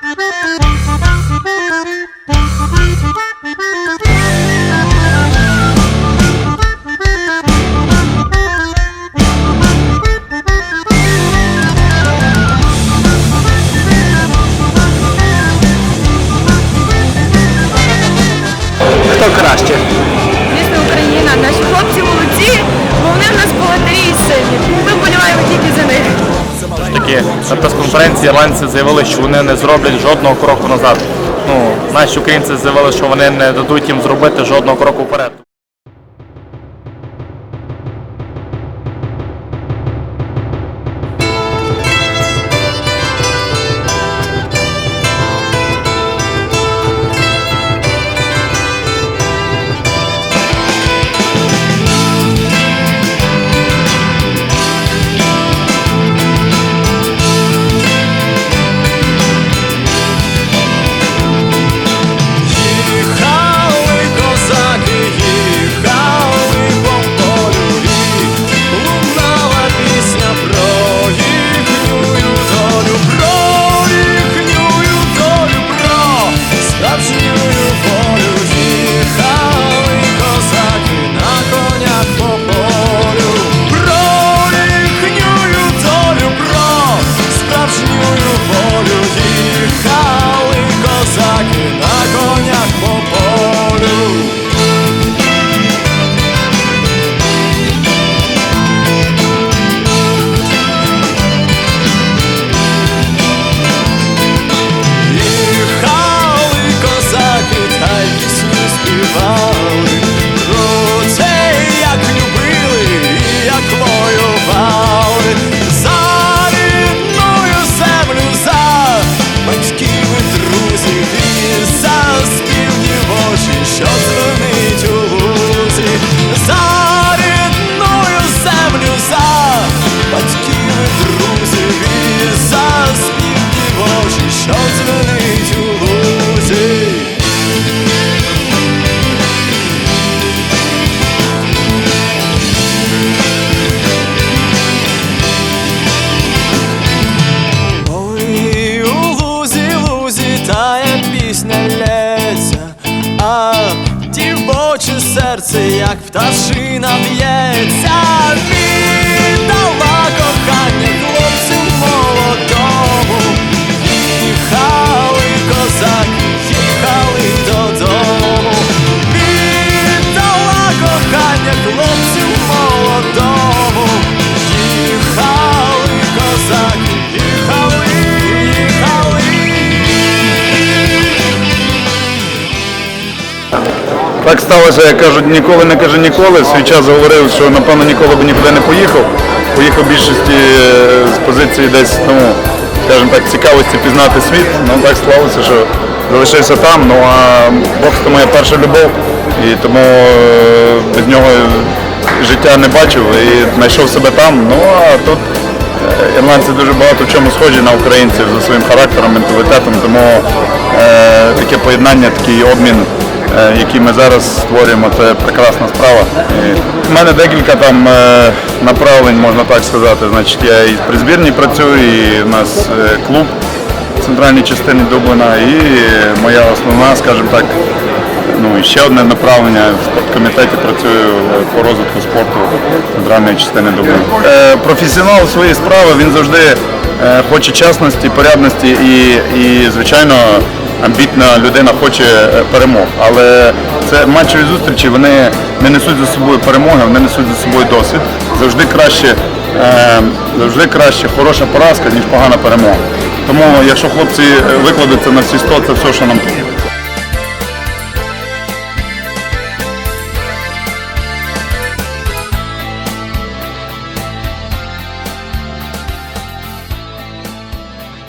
Bye. На прес-конференції ірландці заявили, що вони не зроблять жодного кроку назад. Ну, наші українці заявили, що вони не дадуть їм зробити жодного кроку вперед. Співали. Про те, як любили як воювали. За рідною землю, за батьків і друзів і за спів дівочий, що дзвонить у лузі, за рідною землю, за батьків і друзів і за спів дівочий, що дзвонить серце, як пташина б'ється, Так сталося, як кажуть, ніколи не каже ніколи. Свій час говорив, що напевно ніколи б нікуди не поїхав. Поїхав більшості е, з позиції десь, ну, скажімо так, цікавості пізнати світ. Ну так склалося, що залишився там. Ну а бокс це моя перша любов. І тому е, без нього життя не бачив і знайшов себе там. Ну а тут Е, Ірландці дуже багато в чому схожі на українців за своїм характером, менталітетом, тому е, таке поєднання, такий обмін, е, який ми зараз створюємо, це прекрасна справа. В мене декілька там е, направлень, можна так сказати. Значить, я і при збірні працюю, і в нас е, клуб в центральній частині Дублина, і моя основна, скажімо так, Ну і ще одне направлення в спорткомітеті працюю по розвитку спорту центральної частини Дубліна. Е, професіонал своєї справи він завжди хоче чесності, порядності і, і звичайно, амбітна людина хоче е, перемог. Але це матчові зустрічі вони не несуть за собою перемоги, вони несуть за собою досвід. Завжди краще, е, завжди краще хороша поразка, ніж погана перемога. Тому якщо хлопці е, викладуться на всі 100, це все, що нам